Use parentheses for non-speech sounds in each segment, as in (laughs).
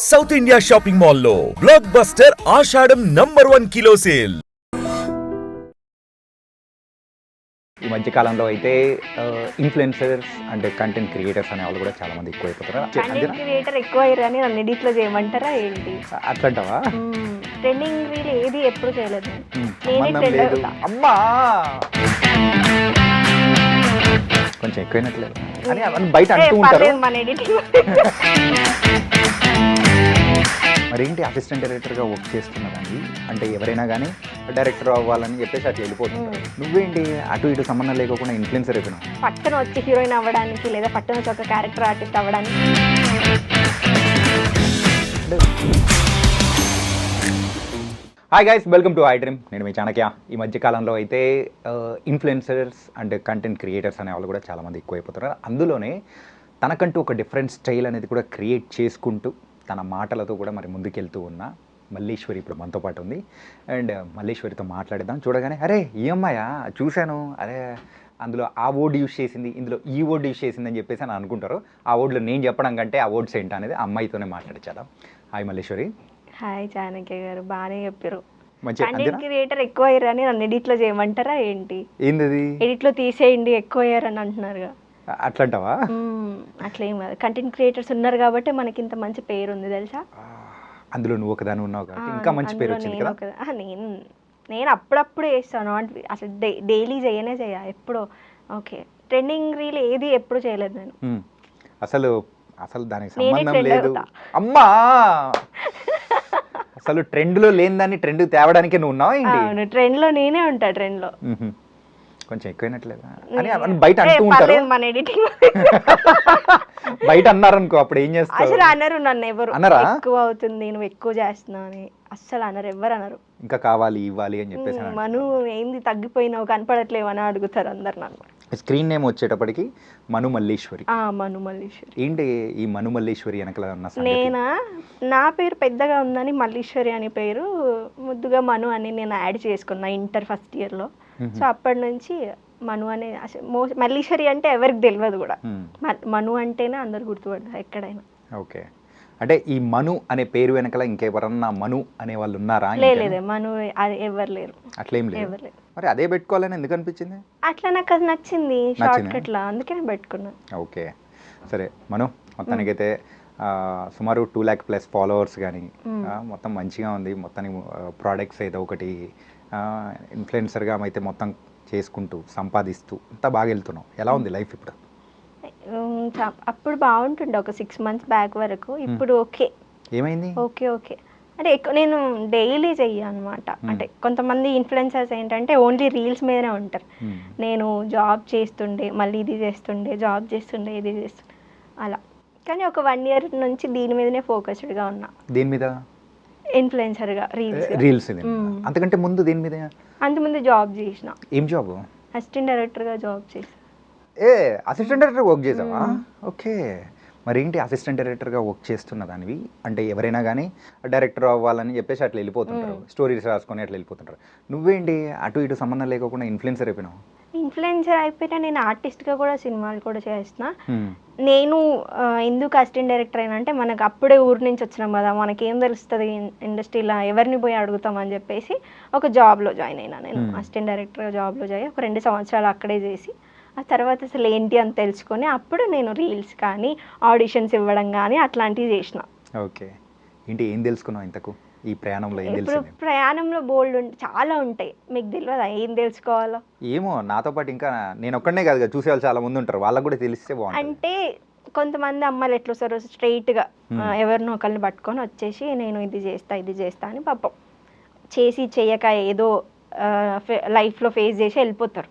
South India shopping మాల్లో blockbuster Ashadham number one kilo sale ఈ మధ్య కాలంలో అయితే ఇన్ఫ్లుయెన్సర్స్ అంటే కంటెంట్ క్రియేటర్స్ అనే వాళ్ళు కూడా చాలా మంది? క్రియేటర్ ఎక్కువ అయ్యారు అని నన్ను ఎడిట్లో చేయమంటారా ఏంటి? అట్లంటావా? ట్రెండింగ్ రీల్ ఏది ఎప్పుడు చేయలేదు. లేదు. అమ్మా! కొంచెం ఎక్కువైనట్లేదు అని బయట అంటూ ఉంటారు. (laughs) పర్లేదు మన ఎడిటింగ్ మరి ఏంటి అసిస్టెంట్ డైరెక్టర్గా వర్క్ చేస్తున్నదాన్ని అంటే ఎవరైనా కానీ డైరెక్టర్ అవ్వాలని చెప్పేసి అట్లా వెళ్ళిపోతుంటారు. నువ్వేంటి అటు ఇటు సంబంధం లేకుండా ఇన్ఫ్లుయెన్సర్ అయిపోయినావు? పక్కన వచ్చి హీరోయిన్ అవ్వడానికి లేదా పక్కన వచ్చి ఒక క్యారెక్టర్ ఆర్టిస్ట్ అవ్వడానికి. Hi guys welcome to I dream నేను మీ చాణక్య. ఈ మధ్య కాలంలో అయితే ఇన్ఫ్లుయెన్సర్స్ అండ్ కంటెంట్ క్రియేటర్స్ అనే వాళ్ళు కూడా చాలామంది ఎక్కువైపోతున్నారు. అందులోనే తనకంటూ ఒక డిఫరెంట్ స్టైల్ అనేది కూడా క్రియేట్ చేసుకుంటూ తన మాటలతో కూడా మరి ముందుకెళ్తూ ఉన్న మల్లీశ్వరి ఇప్పుడు మనతో పాటు ఉంది. అండ్ మల్లీశ్వరితో మాట్లాడేద్దాం. చూడగానే అరే ఈ అమ్మాయా? చూశాను. అరే అందులో ఆ వర్డ్ యూస్ చేసింది ఇందులో ఈ వర్డ్ యూస్ చేసింది అని చెప్పేసి అని అనుకుంటారు. ఆ వర్డ్లో నేను చెప్పడం కంటే ఆ వర్డ్స్ ఏంటి అనేది అమ్మాయితోనే మాట్లాడించాలా హాయ్ మల్లీశ్వరి. హాయ్ చాణక్య గారు. బాగానే చెప్పారు కంటెంట్ క్రియేటర్ ఎక్కువ అయ్యారు అని నన్ను ఎడిట్లో చేయమంటారా ఏంటి? ఏంది? ఎడిట్లో తీసేయండి ఎక్కువ అయ్యారు అని అంటున్నారుగా. అట్లంటావా. అట్లేం కాదు. కంటెంట్ క్రియేటర్స్ ఉన్నారు కాబట్టి మనకి ఇంత మంచి పేరు ఉంది తెలుసా? అందులో నువ్వు ఒకదాని ఉన్నావు కాబట్టి ఇంకా మంచి పేరు వచ్చింది కదా. నేను నేను అప్పుడప్పుడు వేస్తాను అంటే అసలు డైలీ చేయనే చేయ ఎప్పుడో. ఓకే. ట్రెండింగ్ రీల్ ఏది ఎప్పుడు చేయలేదు నేను. అసలు అసలు దానికి సంబంధం లేదు. అమ్మా! అసలు ట్రెండ్లో లేని దాన్ని ట్రెండ్ తేవడానికి నువ్వు ఉన్నావా ఏంటి? అవును ట్రెండ్లో నేనే ఉంటా ట్రెండ్లో. ఉహుం. కొంచెం ఎక్కువైనట్లేదా? అని బయట అంటూ ఉంటారు. పర్లేదు, మన ఎడిటింగ్ (laughs) బయట అన్నారనుకో అప్పుడు ఏం చేస్తావు అసలు అనరు నన్ను ఎవరు. అనరా? ఎక్కువ అవుతుంది నువ్వు ఎక్కువ చేస్తున్నావు అని. అస్సలు అనరు ఎవరు అనరు. ఇంకా కావాలి ఇవ్వాలి అని చెప్పేసి మను ఏంది తగ్గిపోయినావు కనపడట్లేవు అని అడుగుతారు అందరు నన్ను. స్క్రీన్ నేమ్ వచ్చేటప్పటికి మను మల్లీశ్వరి. ఆ మను మల్లీశ్వరి. ఏంటి ఈ మను మల్లీశ్వరి వెనకల ఉన్న సంగతి? నేనా? నా పేరు పెద్దగా ఉందని మల్లీశ్వరి అనే పేరు. ముద్దుగా మను అని నేను యాడ్ చేసుకున్నా ఇంటర్ ఫస్ట్ ఇయర్లో. సో అప్పటి నుంచి మను అనే మో మల్లీశ్వరి అంటే ఎవరికి తెలియదు కూడా. మను అంటేనే అందరు గుర్తుపడతారు ఎక్కడైనా. ఓకే. అంటే ఈ మను అనే పేరు వెనకల ఇంకెవరన్నా మను అనే వాళ్ళు ఉన్నారా? లేదే మను ఎవరు లేరు. అట్లేం లేదు. మరి అదే పెట్టుకోవాలని ఎందుకు అనిపించింది? అట్లా నాకు అది నచ్చింది షార్ట్ కట్ లా అందుకే నేను పెట్టుకున్నా. ఓకే. సరే మను మొత్తానికైతే ఆ, సుమారు టూ ల్యాక్ ప్లస్ ఫాలోవర్స్ కానీ మొత్తం మంచిగా ఉంది. మొత్తానికి ప్రోడక్ట్స్ ఏదో ఒకటి ఇన్ఫ్లుయెన్సర్గా అయితే మొత్తం చేసుకుంటూ సంపాదిస్తూ అంతా బాగా వెళ్తున్నావు. ఎలా ఉంది లైఫ్ ఇప్పుడు? అప్పుడు బాగుంటుండే ఒక సిక్స్ మంత్స్ బ్యాక్ వరకు. ఇప్పుడు ఓకే. ఏమైంది? Okay okay. అంటే ఎక్కువ నేను డైలీ చెయ్య అనమాట అంటే కొంతమంది ఇన్ఫ్లుయెన్సర్స్ ఏంటంటే ఓన్లీ రీల్స్ మీదనే ఉంటారు. నేను జాబ్ చేస్తుండే మళ్ళీ ఇది చేస్తుండే జాబ్ చేస్తుండే ఇది చేస్తుండే. అలా. కానీ ఒక వన్ ఇయర్ నుంచి దీని మీదనే ఫోకస్డ్గా ఉన్నా. దేని మీద? ఇన్ఫ్లుయెన్సర్గా రీల్స్ రీల్స్. అంతకంటే ముందు దేని మీద అంతకుముందు జాబ్ చేసిన. ఏం జాబ్? అసిస్టెంట్ డైరెక్టర్గా జాబ్ చేసిన ఏ అసిస్టెంట్ డైరెక్టర్ వర్క్ చేసావా ఓకే. మరి ఏంటి అసిస్టెంట్ డైరెక్టర్గా వర్క్ చేస్తున్న దానివి? అంటే ఎవరైనా కానీ డైరెక్టర్ అవ్వాలని చెప్పేసి అట్లా వెళ్ళిపోతుంటారు. స్టోరీస్ రాసుకొని అట్లా వెళ్ళిపోతుంటారు. నువ్వేంటి అటు ఇటు సంబంధం లేకుండా ఇన్ఫ్లుయెన్సర్ అయిపోయినావు? ఇన్ఫ్లుయెన్సర్ అయిపోయినా నేను ఆర్టిస్ట్గా కూడా సినిమాలు కూడా చేస్తున్నా. హ్మ్. నేను ఎందుకు అసిస్టెంట్ డైరెక్టర్ అయినా అంటే మనకు అప్పుడే ఊరు నుంచి వచ్చినాం కదా మనకి ఏం తెలుస్తుంది ఇండస్ట్రీలో ఎవరిని పోయి అడుగుతామని చెప్పేసి ఒక జాబ్లో జాయిన్ అయినా నేను. అసిస్టెంట్ డైరెక్టర్గా జాబ్లో జాయి ఒక రెండు సంవత్సరాలు అక్కడే చేసి ఆ తర్వాత అసలు ఏంటి అని తెలుసుకొని అప్పుడు నేను రీల్స్ కానీ ఆడిషన్స్ ఇవ్వడం కానీ అట్లాంటివి చేసిన. ఓకే. ఏంటి ఏం తెలుసుకున్నావు ఇంతకు? ఈ ప్రయాణంలో ఏం ఇప్పుడు తెలిసింది? ప్రయాణంలో బోల్డ్ చాలా ఉంటాయి. మీకు తెలియదా ఏం తెలుసుకోవాలో? ఏమో నాతో పాటు ఇంకా నేను ఒక్కడనే కాదు కదా చూసే వాళ్ళు చాలా మంది ఉంటారు. వాళ్ళకు కూడా తెలిస్తే బాగుంటుంది. అంటే కొంతమంది అమ్మాయిలు ఎట్లా వస్తారు స్ట్రైట్గా ఎవరినో ఒకరిని పట్టుకొని వచ్చేసి నేను ఇది చేస్తా ఇది చేస్తా అని పాపం చేసి చెయ్యక ఏదో లైఫ్లో ఫేస్ చేసి వెళ్ళిపోతారు.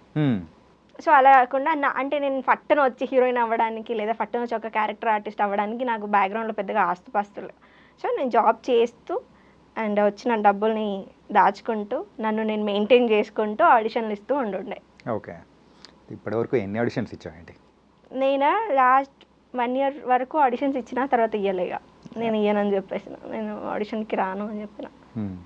సో అలా కాకుండా నా అంటే నేను ఫట్టన వచ్చి హీరోయిన్ అవ్వడానికి లేదా ఫట్టన వచ్చి ఒక క్యారెక్టర్ ఆర్టిస్ట్ అవ్వడానికి నాకు బ్యాక్గ్రౌండ్లో పెద్దగా ఆస్తుపాస్తులు సో నేను జాబ్ చేస్తూ అండ్ వచ్చిన డబ్బుల్ని దాచుకుంటూ నన్ను నేను మెయింటైన్ చేసుకుంటూ ఆడిషన్లు ఇస్తూ ఉండుండే. ఓకే. ఇప్పటివరకు ఎన్ని ఆడిషన్స్ ఇచ్చావు ఏంటి నేను? లాస్ట్ వన్ ఇయర్ వరకు ఆడిషన్స్ ఇచ్చిన తర్వాత ఇయ్యలేక నేను ఇయ్యనని చెప్పేసిన. నేను ఆడిషన్కి రాను అని చెప్పిన. హ్మ్.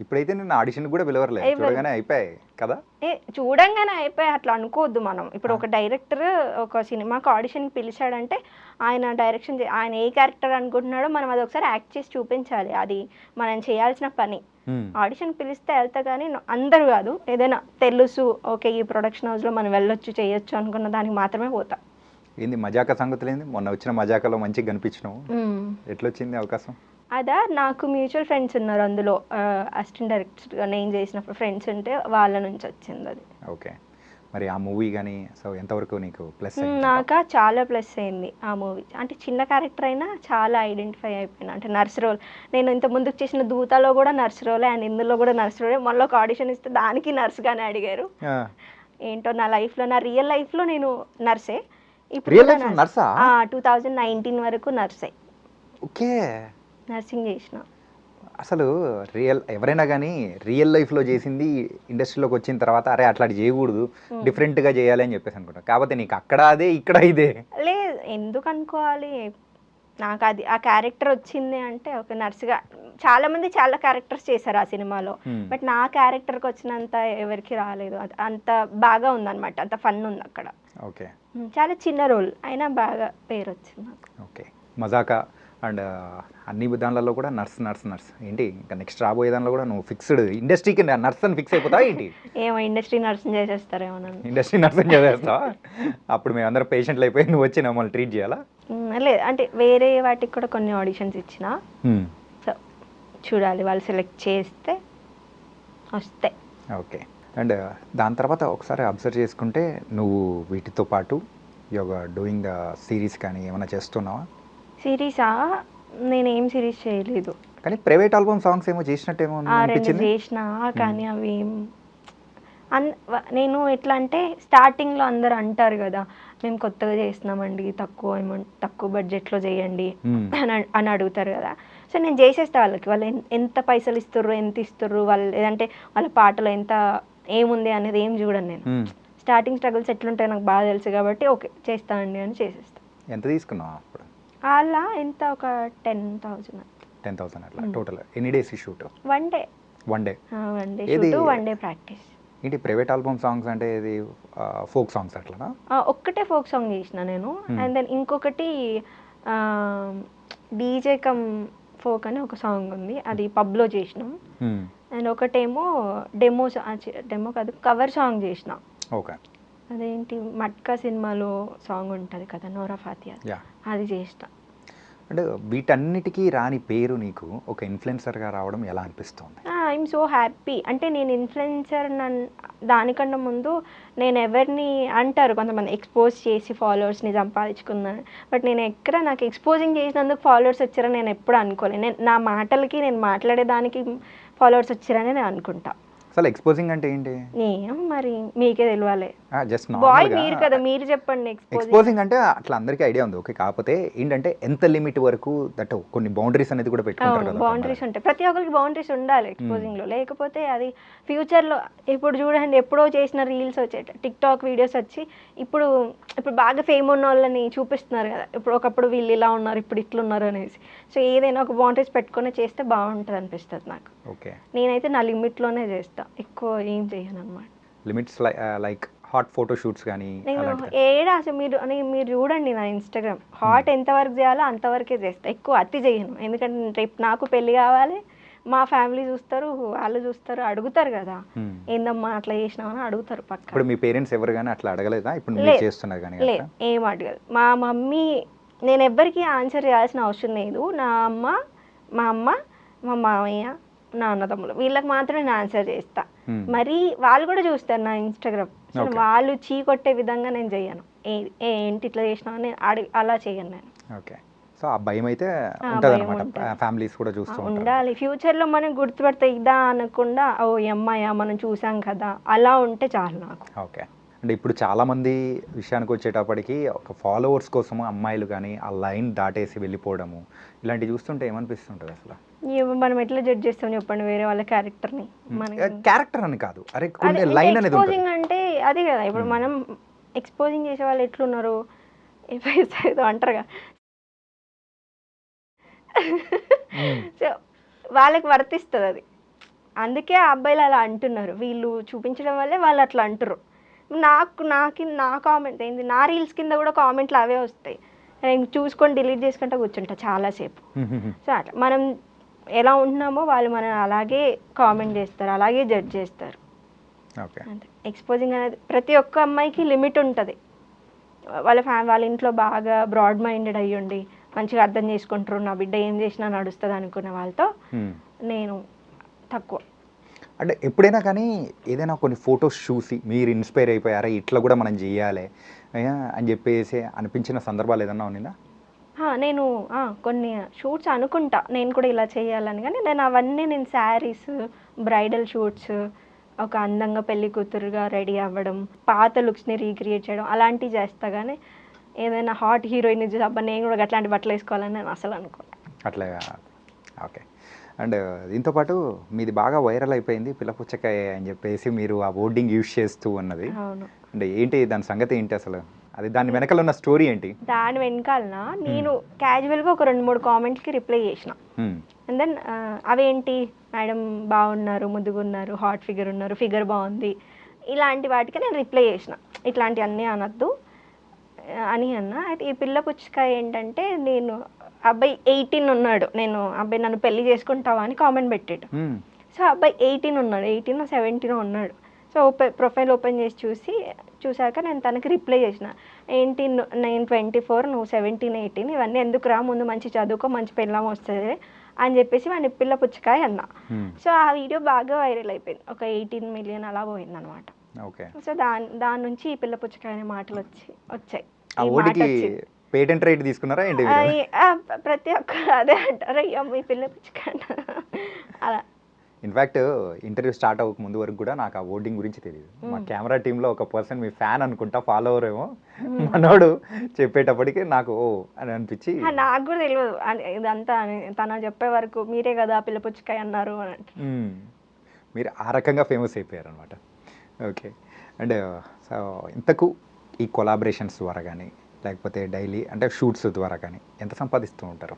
ఇప్పుడైతే నేను ఆడిషన్ కూడా పిలవరలేదు పిలవరు. చూడగానే అయిపోయాయి కదా? ఏ చూడంగానే అయిపోయి అట్లా అనుకోవద్దు మనం. ఇప్పుడు ఒక డైరెక్టర్ ఒక సినిమాకి ఆడిషన్కి పిలిచాడంటే ఆయన డైరెక్షన్ ఆయన ఏ క్యారెక్టర్ అనుకుంటున్నాడో మనం అది ఒకసారి యాక్ట్ చేసి చూపించాలి. అది మనం చేయాల్సిన పని. ఆడిషన్ పిలిస్తే వెళ్తా కానీ అందరూ కాదు. ఏదైనా తెలుసు ఓకే ఈ ప్రొడక్షన్ హౌస్లో మనం వెళ్ళొచ్చు చేయొచ్చు అనుకున్న దానికి మాత్రమే పోతా. ఏంది మజాక సంగతులు ఏంది మొన్న వచ్చిన మజాకలో మంచిగా కనిపించినావు. ఎట్లొచ్చింది అవకాశం? అదా నాకు మ్యూచువల్ ఫ్రెండ్స్ ఉన్నారు అందులో అసిస్టెంట్ డైరెక్టర్గా నేను చేసినప్పుడు ఫ్రెండ్స్ ఉంటే వాళ్ళ నుంచి వచ్చింది అది. ఓకే. మరి ఆ మూవీ కానీ సో ఎంతవరకు నీకు ప్లస్ నాకు చాలా ప్లస్ అయింది ఆ మూవీ. అంటే చిన్న క్యారెక్టర్ అయినా చాలా ఐడెంటిఫై అయిపోయినా. అంటే నర్స్ రోల్ నేను ఇంత ముందుకు చేసిన దూతలో కూడా నర్స్ రోలే అండ్ ఇందులో కూడా నర్స్ రోలే. మళ్ళీ ఒక ఆడిషన్ ఇస్తే దానికి నర్స్గానే అడిగారు. ఏంటో నా లైఫ్లో నా రియల్ లైఫ్లో నేను నర్సే. నర్సా? టూ థౌజండ్ నైన్టీన్ వరకు నర్సే. ఓకే. నర్సింగ్ చేసిన. అసలు రియల్ ఎవరైనా కానీ రియల్ లైఫ్లో చేసింది ఇండస్ట్రీలోకి వచ్చిన తర్వాత అరే అట్లా చేయకూడదు డిఫరెంట్గా చేయాలి అని చెప్పేసి అనుకుంటా. కాకపోతే నీకు అక్కడ అదే ఇక్కడ ఇదే. లేదు ఎందుకు అనుకోవాలి? నాకు అది ఆ క్యారెక్టర్ వచ్చింది అంటే ఒక నర్స్గా చాలా మంది చాలా క్యారెక్టర్స్ చేశారు ఆ సినిమాలో. బట్ నా క్యారెక్టర్కి వచ్చినంత ఎవరికి రాలేదు. అంత బాగా ఉందన్నమాట అంత ఫన్ ఉంది అక్కడ. ఓకే. చాలా చిన్న రోల్ అయినా బాగా పేరు వచ్చింది నాకు. ఓకే. మజాకా? అండ్ అన్ని దానిలలో కూడా నర్స్ నర్స్ నర్స్. ఏంటి ఇంకా నెక్స్ట్ రాబోయే దానిలో కూడా నువ్వు ఫిక్స్డ్ ఇండస్ట్రీకి నర్స్ అని ఫిక్స్ అయిపోతావా ఏంటి? ఏమో ఇండస్ట్రీ నర్సింగ్ చేసేస్తారేమో ఇండస్ట్రీ నర్స్ అని చదివేస్తావా అప్పుడు మేమందరం పేషెంట్లు అయిపోయి నువ్వు వచ్చి మమ్మల్ని ట్రీట్ చేయాలా? లేదు అంటే వేరే వాటికి కూడా కొన్ని ఆడిషన్స్ ఇచ్చిన. సో చూడాలి వాళ్ళు సెలెక్ట్ చేస్తే వస్తాయి ఓకే. అండ్ దాని తర్వాత ఒకసారి అబ్జర్వ్ చేసుకుంటే నువ్వు వీటితో పాటు యోగా డూయింగ్ ద సిరీస్ కానీ ఏమైనా చేస్తున్నావా? సిరీసా? నేనేం సిరీస్ చేయలేదు. కానీ ప్రైవేట్ ఆల్బమ్ సాంగ్స్ ఏమో చేసినట్టేమో అనిపించింది? చేసిన కానీ అవి ఏం- అన్ నేను ఎట్లా అంటే స్టార్టింగ్లో అందరు అంటారు కదా మేము కొత్తగా చేస్తున్నామండి తక్కువ అమౌంట్ తక్కువ బడ్జెట్లో చేయండి. అని అని అడుగుతారు కదా. సో నేను చేసేస్తా వాళ్ళకి వాళ్ళు ఎంత పైసలు ఇస్తుర్రు ఎంత ఇస్తుర్రు వాళ్ళు లేదంటే వాళ్ళ పాటలో ఎంత ఏముంది అనేది ఏం చూడను నేను. స్టార్టింగ్ స్ట్రగుల్స్ ఎట్లుంటాయో నాకు బాగా తెలుసు కాబట్టి ఓకే చేస్తానండి అని చేసేస్తా. ఎంత తీసుకున్నావు అలా ఎంత? ఒక టెన్ థౌజండ్ టెన్ థౌసండ్ అట్లా Hmm. టోటల్. ఎన్ని days shoot? One day. One day. One day shoot one day practice. ఏంటి ప్రైవేట్ ఆల్బమ్ సాంగ్స్ అంటే ఇది ఫోక్ సాంగ్స్ అట్లనా? ఆ, ఒక్కటే ఫోక్ సాంగ్ చేసిన నేను. Hmm. అండ్ దెన్ ఇంకొకటి డీజే కమ్ ఫోక్ అని ఒక సాంగ్ ఉంది. అది పబ్లో చేసినాం. మ్మ్. అండ్ ఒకటేమో డెమో డెమో కాదు కవర్ సాంగ్ చేసిన. ఓకే. అదేంటి మట్కా సినిమాలో సాంగ్ ఉంటుంది కదా నోరా ఫాతియా. అది చేసిన అంటే వీటన్నిటికీ రాని పేరు నీకు ఒక ఇన్ఫ్లుయెన్సర్గా రావడం ఎలా అనిపిస్తుంది? ఐఎమ్ సో హ్యాపీ అంటే నేను ఇన్ఫ్లుయెన్సర్ నన్ దానికన్నా ముందు నేను ఎవరిని అంటారు కొంతమంది ఎక్స్పోజ్ చేసి ఫాలోవర్స్ని సంపాదించుకున్నాను బట్ నేను ఎక్కడ నాకు ఎక్స్పోజింగ్ చేసినందుకు ఫాలోవర్స్ వచ్చారని నేను ఎప్పుడు అనుకోలేదు నేను నా మాటలకి నేను మాట్లాడేదానికి ఫాలోవర్స్ వచ్చారని నేను అనుకుంటా. అసలు ఎక్స్పోజింగ్ అంటే ఏంటి? నేను మరి మీకే తెలియాలి జస్ట్ బాయ్ మీరు కదా మీరు చెప్పండి ఎక్స్పోజింగ్ ఎక్స్పోజింగ్ అంటే అట్లా అందరికీ ఐడియా ఉంది ఓకే కాకపోతే ఏంటంటే ఎంత లిమిట్ వరకు దట్ కొన్ని బౌండరీస్ అనేది కూడా పెట్టుకుంటారు కదా బౌండరీస్ ఉంటాయి. ప్రతి ఒక్కరికి బౌండరీస్ ఉండాలి exposing లో. లేకపోతే అది ఫ్యూచర్లో ఇప్పుడు చూడండి ఎప్పుడో చేసిన రీల్స్ వచ్చాయి టిక్ టాక్ వీడియోస్ వచ్చి ఇప్పుడు ఇప్పుడు బాగా ఫేమ్ ఉన్న వాళ్ళని చూపిస్తున్నారు కదా. ఇప్పుడు ఒకప్పుడు వీళ్ళు ఇలా ఉన్నారు ఇప్పుడు ఇట్లున్నారు అనేసి. సో ఏదైనా ఒక బౌండరీస్ పెట్టుకొని చేస్తే బాగుంటుంది అనిపిస్తుంది నాకు. ఓకే. నేనైతే నా లిమిట్లోనే చేస్తా. ఎక్కువ ఏం చేయను అనమాట limits like hot photo shoots కానీ నేను ఏడా అసలు మీరు అని మీరు చూడండి నా ఇన్స్టాగ్రామ్. హాట్ ఎంతవరకు చేయాలో అంతవరకే చేస్తా. ఎక్కువ అతి చేయను ఎందుకంటే రేపు నాకు పెళ్ళి కావాలి మా ఫ్యామిలీ చూస్తారు వాళ్ళు చూస్తారు అడుగుతారు కదా. ఏందమ్మా అట్లా చేసినావని అడుగుతారు పక్క ఇప్పుడు మీ పేరెంట్స్ ఎవరు కానీ అట్లా అడగలేదా? ఇప్పుడు మీరు. చేస్తున్నారు కానీ లేదు ఏం అడగదు. మా మమ్మీ నేను ఎవ్వరికి ఆన్సర్ చేయాల్సిన అవసరం లేదు. నా అమ్మ మా అమ్మ మా మామయ్య నా అన్నదమ్ములు వీళ్ళకి మాత్రమే నేను ఆన్సర్ చేస్తా. మరి వాళ్ళు కూడా చూస్తారు నా ఇన్స్టాగ్రామ్. వాళ్ళు చీ కొట్టే విధంగా నేను ఏ- ఏంటి ఇట్లా చేసినావు అని అడిగి అలా చేయను నేను. ఓకే. సో ఆ భయం అయితే ఉంటుంది అనమాట. ఫ్యామిలీస్ కూడా చూస్తూ ఉండాలి. ఫ్యూచర్లో మనం గుర్తుపడితే ఇదా అనకుండా ఓ అమ్మాయా మనం చూసాం కదా అలా ఉంటే చాలు నాకు. ఓకే. అంటే ఇప్పుడు చాలా మంది విషయానికి వచ్చేటప్పటికి ఒక ఫాలోవర్స్ కోసము అమ్మాయిలు కానీ ఆ లైన్ దాటేసి వెళ్ళిపోవడము ఇలాంటివి చూస్తుంటే ఏమనిపిస్తుంటుంది అసలు? మనం ఎట్లా జడ్జ్ చేస్తాం చెప్పండి వేరే వాళ్ళ క్యారెక్టర్ని క్యారెక్టర్ అని కాదు. అరే లైన్ అనేది అంటే అది కదా. ఇప్పుడు మనం ఎక్స్పోజింగ్ చేసే వాళ్ళు ఎట్లున్నారు ఏదో అంటారు కదా. (laughs) సో వాళ్ళకి వర్తిస్తుంది అది. అందుకే ఆ అబ్బాయిలు అలా అంటున్నారు. వీళ్ళు చూపించడం వల్లే వాళ్ళు అట్లా అంటారు నాకు నాకు నా కామెంట్ ఏంది? నా రీల్స్ కింద కూడా కామెంట్లు అవే వస్తాయి. నేను చూసుకొని డిలీట్ చేసుకుంటా కూర్చుంటా చాలాసేపు. సో అట్లా మనం ఎలా ఉంటున్నామో వాళ్ళు మనం అలాగే కామెంట్ చేస్తారు అలాగే జడ్జ్ చేస్తారు. అంతే. ఎక్స్పోజింగ్ అనేది ప్రతి ఒక్క అమ్మాయికి లిమిట్ ఉంటుంది. వాళ్ళ ఫ్యా వాళ్ళ ఇంట్లో బాగా బ్రాడ్ మైండెడ్ అయ్యుండి మంచిగా అర్థం చేసుకుంటారు నా బిడ్డ ఏం చేసినా నడుస్తుంది అనుకున్న వాళ్ళతో నేను తక్కువ. అంటే ఎప్పుడైనా కానీ ఏదైనా కొన్ని ఫొటోస్ చూసి మీరు ఇన్స్పైర్ అయిపోయారా ఇట్లా కూడా మనం చేయాలి అని చెప్పేసి అనిపించిన సందర్భాలు ఏదన్నా ఉన్నిందా ఆ, నేను కొన్ని షూట్స్ అనుకుంటా. నేను కూడా ఇలా చేయాలని. కానీ నేను అవన్నీ నేను శారీస్ బ్రైడల్ షూట్స్ ఒక అందంగా పెళ్ళి కూతురుగా రెడీ అవ్వడం పాత లుక్స్ని రీక్రియేట్ చేయడం అలాంటివి చేస్తా. కానీ ఏదైనా హాట్ హీరోయిన్ అబ్బా నేను కూడా అట్లాంటి బట్టలు వేసుకోవాలని నేను అసలు అనుకో అట్లా ఓకే. అండ్ దీంతో పాటు మీది బాగా వైరల్ అయిపోయింది పిల్ల పుచ్చకాయ అని చెప్పేసి మీరు ఆ బోర్డింగ్ యూజ్ చేస్తూ ఉన్నది. అవును. అంటే ఏంటి దాని సంగతి ఏంటి అసలు? అది దాని వెనకాల ఉన్న స్టోరీ ఏంటి? దాని వెనకాలన? నేను క్యాజువల్గా ఒక రెండు మూడు కామెంట్స్కి రిప్లై చేసిన. Hmm. అండ్ దెన్ అవేంటి? మేడం బాగున్నారు ముద్దుగున్నారు హాట్ ఫిగర్ ఉన్నారు ఫిగర్ బాగుంది. ఇలాంటి వాటికి నేను రిప్లై చేసిన. ఇట్లాంటివి అన్నీ అనొద్దు. అని అన్న. అయితే ఈ పిల్ల పుచ్చకాయ ఏంటంటే నేను అబ్బాయి ఎయిటీన్ ఉన్నాడు. నేను అబ్బాయి నన్ను పెళ్ళి చేసుకుంటావా? అని కామెంట్ పెట్టాడు. సో అబ్బాయి ఎయిటీన్ ఉన్నాడు. ఎయిటీన్ సెవెంటీన్ ఉన్నాడు. సో ఓపెన్ ప్రొఫైల్ ఓపెన్ చేసి చూసి చూసాక నేను తనకి రిప్లై చేసిన. ఏంటి ను- నేను ట్వంటీ ఫోర్ నువ్వు సెవెంటీన్ ఎయిటీన్ ఇవన్నీ ఎందుకు రా? ముందు మంచి చదువుకో మంచి పెళ్ళం వస్తుంది అని చెప్పేసి వాడిని పిల్ల పుచ్చకాయ అన్న. సో ఆ వీడియో బాగా వైరల్ అయిపోయింది. ఒక ఎయిటీన్ మిలియన్ అలా పోయింది అనమాట సో దాని దాని నుంచి ఈ పిల్ల పుచ్చకాయ అనే మాటలు వచ్చి వచ్చాయి. పేటెంట్ రైట్ తీసుకున్నారా ఏంటి ప్రతి ఒక్కరు అదే అంటారు. అయ్యో మీ పిల్ల పుచ్చకాయ. అలా. ఇన్ఫ్యాక్ట్ ఇంటర్వ్యూ స్టార్ట్ అవ్వక ముందు వరకు కూడా నాకు ఆ ఓటింగ్ గురించి తెలియదు మా కెమెరా టీంలో ఒక పర్సన్ మీ ఫ్యాన్ అనుకుంటా ఫాలోవర్ ఏమో. మనోడు చెప్పేటప్పటికి నాకు ఓ అని అనిపించి నాకు కూడా తెలియదు ఇదంతా తను చెప్పే వరకు మీరే కదా పిల్ల పుచ్చకాయ అన్నారు అని. మీరు ఆ రకంగా ఫేమస్ అయిపోయారు అనమాట ఓకే అండ్ సో ఇంతకు ఈ కొలాబరేషన్స్ ద్వారా కానీ లేకపోతే డైలీ అంటే షూట్స్ ద్వారా కానీ ఎంత సంపాదిస్తూ ఉంటారు?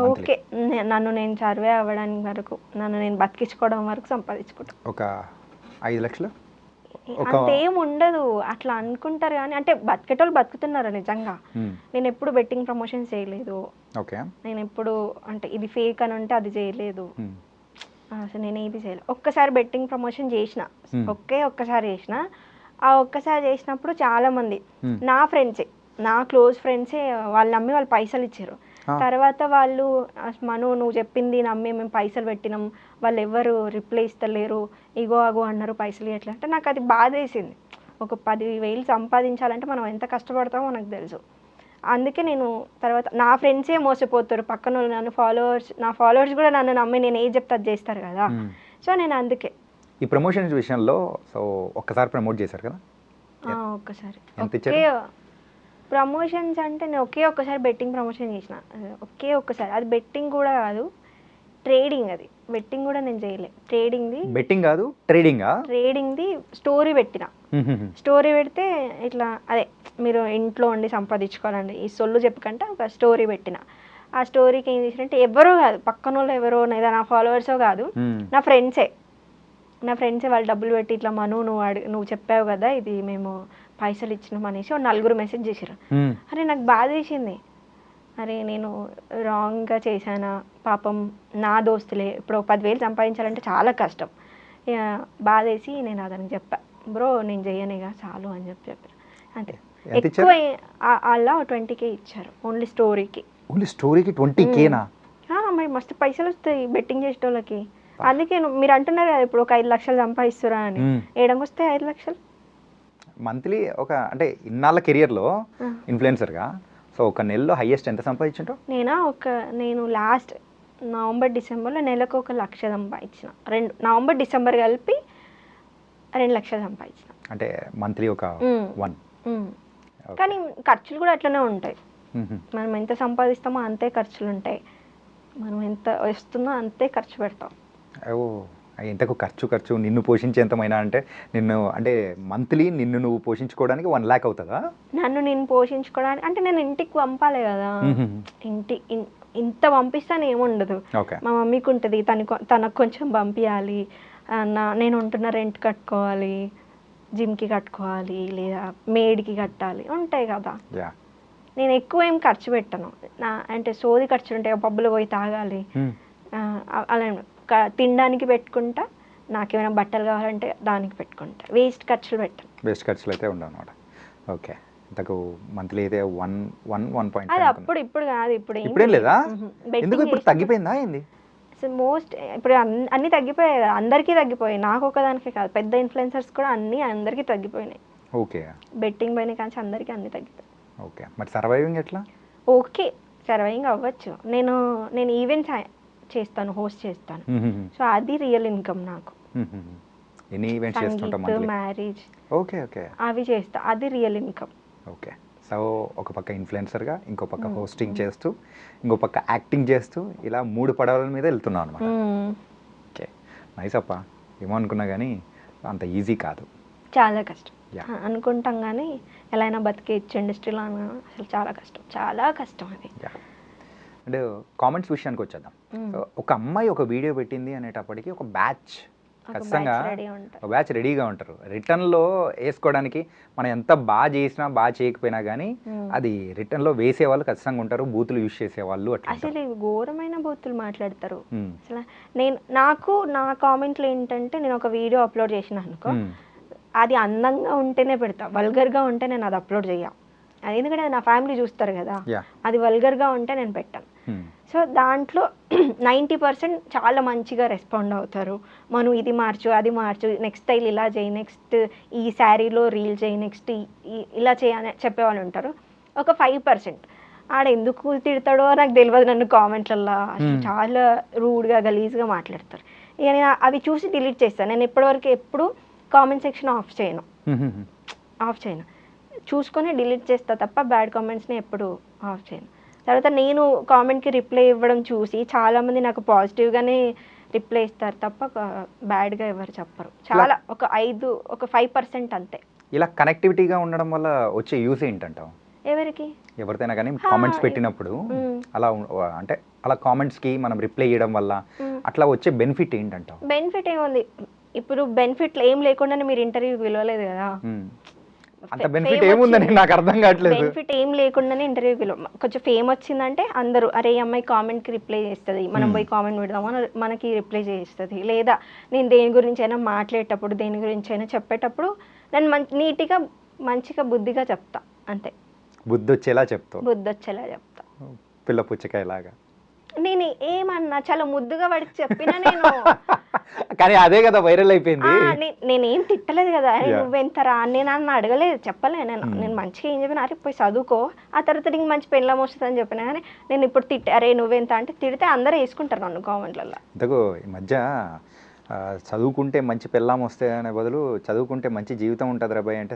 ఓకే నన్ను నేను సర్వే అవ్వడానికి వరకు నన్ను నేను బతికించుకోవడం వరకు సంపాదించుకుంటాను ఒక ఐదు లక్షలు? అంతేం ఉండదు. అట్లా అనుకుంటారు కానీ అంటే బతికేటోళ్ళు బతుకుతున్నారు నిజంగా. మ్మ్. నేను ఎప్పుడు బెట్టింగ్ ప్రమోషన్స్ చేయలేదు. ఓకే నేను ఎప్పుడు అంటే ఇది ఫేక్ అని ఉంటే అది చేయలేదు. మ్మ్. అసలు నేను ఏది చేయలేదు ఒక్కసారి బెట్టింగ్ ప్రమోషన్ చేసిన. ఒకే ఒక్కసారి చేసిన. ఆ ఒక్కసారి చేసినప్పుడు చాలా మంది. నా ఫ్రెండ్సే నా క్లోజ్ ఫ్రెండ్సే వాళ్ళు నమ్మి వాళ్ళు పైసలు ఇచ్చారు. తర్వాత వాళ్ళు "అస్ మను నువ్వు చెప్పింది నమ్మి మేము పైసలు పెట్టినాం. వాళ్ళు ఎవరు రిప్లై ఇస్తలేరు. ఇగో అగో అన్నారు పైసలు ఎట్లా అంటే నాకు అది బాధ వేసింది ఒక పది వేలు సంపాదించాలంటే మనం ఎంత కష్టపడతామో నాకు తెలుసు. అందుకే నేను తర్వాత నా ఫ్రెండ్సే మోసపోతారు. పక్కన నన్ను ఫాలోవర్స్ నా ఫాలోవర్స్ కూడా నన్ను నమ్మి నేను ఏది చెప్తే అది చేస్తారు కదా. సో నేను అందుకే. ఈ ప్రమోషన్స్ విషయంలో సో ఒక్కసారి ప్రమోట్ చేశారు కదా? ఒక్కసారి? ఒకే ప్రమోషన్స్ అంటే నేను ఒకే ఒక్కసారి బెట్టింగ్ ప్రమోషన్ చేసిన. ఒకే ఒక్కసారి. అది బెట్టింగ్ కూడా కాదు ట్రేడింగ్ అది. బెట్టింగ్ కూడా నేను చేయలే. ట్రేడింగ్ది బెట్టింగ్ కాదు ట్రేడింగా ట్రేడింగ్ది స్టోరీ పెట్టిన. స్టోరీ పెడితే ఇట్లా అదే మీరు ఇంట్లో ఉండి సంపాదించుకోవాలండి ఈ సొల్లు చెప్పకంటే ఒక స్టోరీ పెట్టిన. ఆ స్టోరీకి ఏం చేసినట్టే ఎవరో కాదు పక్కన వాళ్ళు ఎవరో లేదా నా ఫాలోవర్సో కాదు నా ఫ్రెండ్సే. నా ఫ్రెండ్సే వాళ్ళు డబ్బులు పెట్టి ఇట్లా మను నువ్వు అడి నువ్వు చెప్పావు కదా ఇది మేము పైసలు ఇచ్చినాం అనేసి నలుగురు మెసేజ్ చేశారు అరే నాకు బాధ వేసింది. అరే నేను రాంగ్గా చేశానా? పాపం నా దోస్తులే. ఇప్పుడు పదివేలు సంపాదించాలంటే చాలా కష్టం. ఇక బాధ వేసి నేను అతనికి చెప్పా. బ్రో నేను చెయ్యనిగా చాలు అని చెప్పి చెప్పాను అంతే. ఎక్కువ అలా ట్వంటీ కే ఇచ్చారు. ఓన్లీ స్టోరీకి. ఓన్లీ స్టోరీకి ట్వంటీ కేనా మరి మస్తు పైసలు వస్తాయి బెట్టింగ్ చేసేటోళ్ళకి. అందుకే మీరు అంటున్నారు కదా ఇప్పుడు ఒక ఐదు లక్షలు సంపాదిస్తురా అని. మ్మ్. ఏడంగా వస్తాయి ఐదు లక్షలు? మంత్లీ ఒక అంటే ఇన్నాళ్ళ కెరియర్లో. ఇన్ఫ్లుయెన్సర్గా. సో ఒక నెలలో హైయెస్ట్ ఎంత సంపాదించుంటావు నేనా? ఒక నేను లాస్ట్ నవంబర్ డిసెంబర్లో నెలకు ఒక లక్ష సంపాదించిన. రెండు నవంబర్ డిసెంబర్ కలిపి రెండు లక్షలు సంపాదించిన. అంటే మంత్లీ ఒక. వన్. కానీ ఖర్చులు కూడా అట్లనే ఉంటాయి. మనం ఎంత సంపాదిస్తామో అంతే ఖర్చులు ఉంటాయి. మనం ఎంత వస్తుందో అంతే ఖర్చు పెడతాం. ఓ ఇంతకు ఖర్చు ఖర్చు నిన్ను పోషించేంతమైనా అంటే నిన్ను అంటే మంత్లీ నిన్ను నువ్వు పోషించుకోవడానికి వన్ ల్యాక్ అవుతుందా? నన్ను నేను పోషించుకోవడానికి అంటే నేను ఇంటికి పంపాలి కదా. ఇంటి ఇంత పంపిస్తాను ఏముండదు మా మమ్మీకి ఉంటుంది తనకు తనకు కొంచెం పంపించాలి నా నేను ఉంటున్న రెంట్ కట్టుకోవాలి జిమ్కి కట్టుకోవాలి లేదా మేడ్కి కట్టాలి ఉంటాయి కదా. నేను ఎక్కువ ఏం ఖర్చు పెట్టను. నా అంటే సోది ఖర్చులు ఉంటాయి పబ్బులు పోయి తాగాలి. ఆ, అలా తినడానికి పెట్టుకుంటా నాకేమైనా బట్టలు కావాలంటే దానికి పెట్టుకుంటా. వేస్ట్ ఖర్చులు పెట్టను. బెస్ట్ ఖర్చులు అయితే ఉండవు అనమాట ఓకే ఇంతకు మంత్లీ అయితే వన్ వన్ వన్ పాయింట్ అది అప్పుడు ఇప్పుడు కాదు ఇప్పుడు ఇప్పుడేం లేదా? ఎందుకు ఇప్పుడు తగ్గిపోయిందా ఏంది? సో మోస్ట్ ఇప్పుడు అన్- అన్ని తగ్గిపోయాయి కదా అందరికీ తగ్గిపోయాయి. నాకు ఒకదానికే కాదు పెద్ద ఇన్ఫ్లుయెన్సర్స్ కూడా అన్ని అందరికీ తగ్గిపోయినాయి. ఓకే. బెట్టింగ్ పైన కానీ అందరికీ అన్ని తగ్గిపోయాయి. ఓకే. మరి సర్వైవింగ్ ఎట్లా? ఓకే సర్వైంగ్ అవ్వచ్చు. నేను నేను ఈవెంట్స్ చేస్తాను హోస్ట్ చేస్తాను. సో అది రియల్ ఇన్కమ్ నాకు. ఎన్ని ఈవెంట్స్ చేస్తుంటాం మ్యారేజ్ ఓకే ఓకే. అవి చేస్తా అది రియల్ ఇన్కమ్ ఓకే. సో ఒక పక్క ఇన్ఫ్లుయెన్సర్గా ఇంకో పక్క హోస్టింగ్ చేస్తూ ఇంకో పక్క యాక్టింగ్ చేస్తూ ఇలా మూడు పడవల మీద వెళ్తున్నాం అనమాట ఓకే. నైస్ అప్ప. ఏమో అనుకున్నా కానీ అంత ఈజీ కాదు. చాలా కష్టం. అనుకుంటాం కానీ ఎలా అయినా బతికేయచ్చు ఇండస్ట్రీలో అసలు చాలా కష్టం. చాలా కష్టం అది. అంటే కామెంట్స్ విషయానికి వచ్చేద్దాం. ఒక అమ్మాయి ఒక వీడియో పెట్టింది అనేటప్పటికి ఒక బ్యాచ్ ఖచ్చితంగా. ఒక బ్యాచ్ రెడీగా ఉంటారు రిటర్న్లో వేసుకోవడానికి మనం ఎంత బాగా చేసినా బాగా చేయకపోయినా కానీ. అది రిటర్న్లో వేసే వాళ్ళు ఖచ్చితంగా ఉంటారు బూతులు యూజ్ చేసేవాళ్ళు అసలు ఘోరమైన బూతులు మాట్లాడతారు. అసలు నేను నాకు నా కామెంట్లు ఏంటంటే నేను ఒక వీడియో అప్లోడ్ చేసిన అనుకో. అది అందంగా ఉంటేనే పెడతా వల్గర్గా ఉంటే నేను అది అప్లోడ్ చేయ ఎందుకంటే నా ఫ్యామిలీ చూస్తారు కదా. అది వల్గర్గా ఉంటే నేను పెట్టాను. సో దాంట్లో (clears throat) నైంటీ పర్సెంట్ చాలా మంచిగా రెస్పాండ్ అవుతారు. మనం ఇది మార్చు అది మార్చు నెక్స్ట్ స్టైల్ ఇలా చేయి నెక్స్ట్ ఈ శారీలో రీల్ చేయి నెక్స్ట్ ఇలా చేయని చెప్పేవాళ్ళు ఉంటారు. ఒక ఫైవ్ పర్సెంట్ ఆడ ఎందుకు తిడతాడో నాకు తెలియదు నన్ను కామెంట్లలో అసలు Hmm. చాలా రూడ్గా గలీజ్గా మాట్లాడతారు. ఇక నేను అవి చూసి డిలీట్ చేస్తాను. నేను ఇప్పటివరకు ఎప్పుడు కామెంట్ సెక్షన్ ఆఫ్ చేయను. ఆఫ్ చేయను. చూసుకొని డిలీట్ చేస్తా తప్ప బ్యాడ్ కామెంట్స్ని ఎప్పుడు ఆఫ్ చేయను. తర్వాత నేను కామెంట్కి రిప్లై ఇవ్వడం చూసి చాలామంది నాకు పాజిటివ్గానే రిప్లై ఇస్తారు తప్ప బ్యాడ్గా ఎవరు చెప్పరు. చాలా ఒక ఐదు ఒక ఫైవ్ పర్సెంట్ అంతే. ఇలా కనెక్టివిటీగా ఉండడం వల్ల వచ్చే యూస్ ఏంటంటావు? ఎవరికి? ఎవరితైనా కానీ కామెంట్స్ పెట్టినప్పుడు. అలా అంటే అలా కామెంట్స్కి మనం రిప్లై చేయడం వల్ల. అట్లా వచ్చే బెనిఫిట్ ఏంటంటావు? బెనిఫిట్ ఏముంది? ఇప్పుడు బెనిఫిట్ ఏం లేకుండానే మీరు ఇంటర్వ్యూకి పిలవలేదు కదా. అంత బెనిఫిట్ ఏముందని. నాకు అర్థం కావట్లేదు. బెనిఫిట్ ఏం లేకుండానే ఇంటర్వ్యూకి కొంచెం ఫేమ్ వచ్చిందంటే అందరూ అరే ఈ అమ్మాయి కామెంట్కి రిప్లై చేస్తుంది. మనం Hmm. పోయి కామెంట్ పెడదాం మన- మనకి రిప్లై చేస్తుంది. లేదా నేను దేని గురించి అయినా మాట్లాడేటప్పుడు దేని గురించి అయినా చెప్పేటప్పుడు నేను మంచి నీట్గా మంచిగా బుద్ధిగా చెప్తా. అంతే. బుద్ధి వచ్చేలా చెప్తావు. బుద్ధి వచ్చేలా చెప్తా. పిల్ల పుచ్చకాయలాగా. నేను ఏమన్నా చాలా ముద్దుగా వాడికి చెప్పినా నేను. (laughs) కానీ అదే కదా వైరల్ అయిపోయింది. నేనేం తిట్టలేదు కదా. అరే. నువ్వెంతరా నేను అన్న అడగలేదు. చెప్పలే నేను. Hmm. నేను మంచిగా ఏం చెప్పిన అరే పోయి చదువుకో. ఆ తర్వాత నీకు మంచి పెళ్ళం వస్తుంది అని చెప్పిన కానీ నేను ఇప్పుడు తిట్ట అరే నువ్వెంత అంటే తిడితే అందరూ వేసుకుంటారు నన్ను కామెంట్లలో ఇంతకు ఈ మధ్య చదువుకుంటే మంచి పెళ్ళాం వస్తే అనే బదులు చదువుకుంటే మంచి జీవితం ఉంటుంది రాబాయ్ అంటే